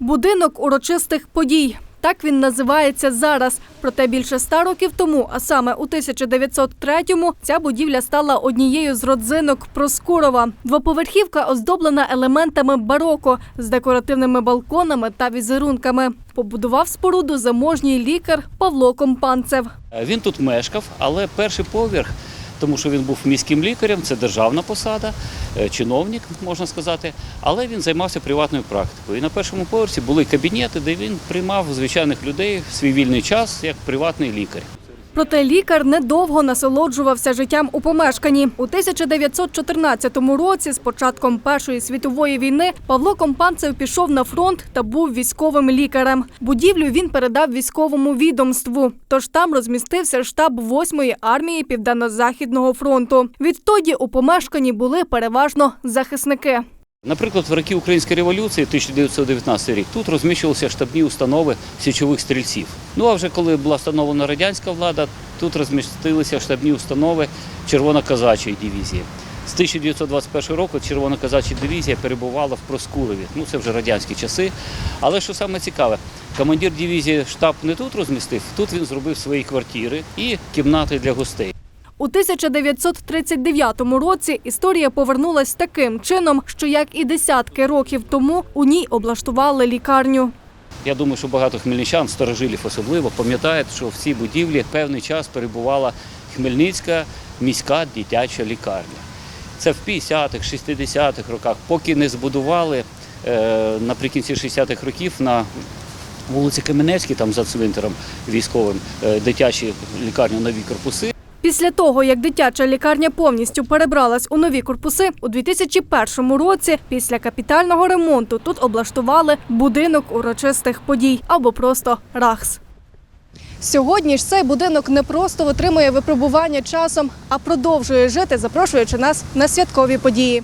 Будинок урочистих подій. Так він називається зараз. Проте більше ста років тому, а саме у 1903-му, ця будівля стала однією з родзинок Проскурова. Двоповерхівка оздоблена елементами бароко з декоративними балконами та візерунками. Побудував споруду заможній лікар Павло Компанцев. Він тут мешкав, але перший поверх, тому що він був міським лікарем, це державна посада, е, чиновник, можна сказати, але він займався приватною практикою. І на першому поверсі були кабінети, де він приймав звичайних людей в свій вільний час як приватний лікар. Проте лікар недовго насолоджувався життям у помешканні. У 1914 році, з початком Першої світової війни, Павло Компанцев пішов на фронт та був військовим лікарем. Будівлю він передав військовому відомству. Тож там розмістився штаб 8-ї армії Південно-Західного фронту. Відтоді у помешканні були переважно захисники. Наприклад, в роки Української революції, 1919 рік, тут розміщувалися штабні установи січових стрільців. Ну а вже коли була встановлена радянська влада, тут розмістилися штабні установи Червоно-Казачої дивізії. З 1921 року Червоно-Казача дивізія перебувала в Проскурові. Ну це вже радянські часи. Але що саме цікаве, командир дивізії штаб не тут розмістив, тут він зробив свої квартири і кімнати для гостей. У 1939 році історія повернулась таким чином, що як і десятки років тому у ній облаштували лікарню. Я думаю, що багато хмельничан, старожилів особливо, пам'ятають, що в цій будівлі певний час перебувала Хмельницька міська дитяча лікарня. Це в 50-х, 60-х роках, поки не збудували е, наприкінці 60-х років на вулиці Каменецькій, там за цвинтаром військовим, е, дитячі лікарні нові корпуси. Після того, як дитяча лікарня повністю перебралась у нові корпуси, у 2001 році після капітального ремонту тут облаштували будинок урочистих подій або просто РАХС. Сьогодні ж цей будинок не просто витримує випробування часом, а продовжує жити, запрошуючи нас на святкові події.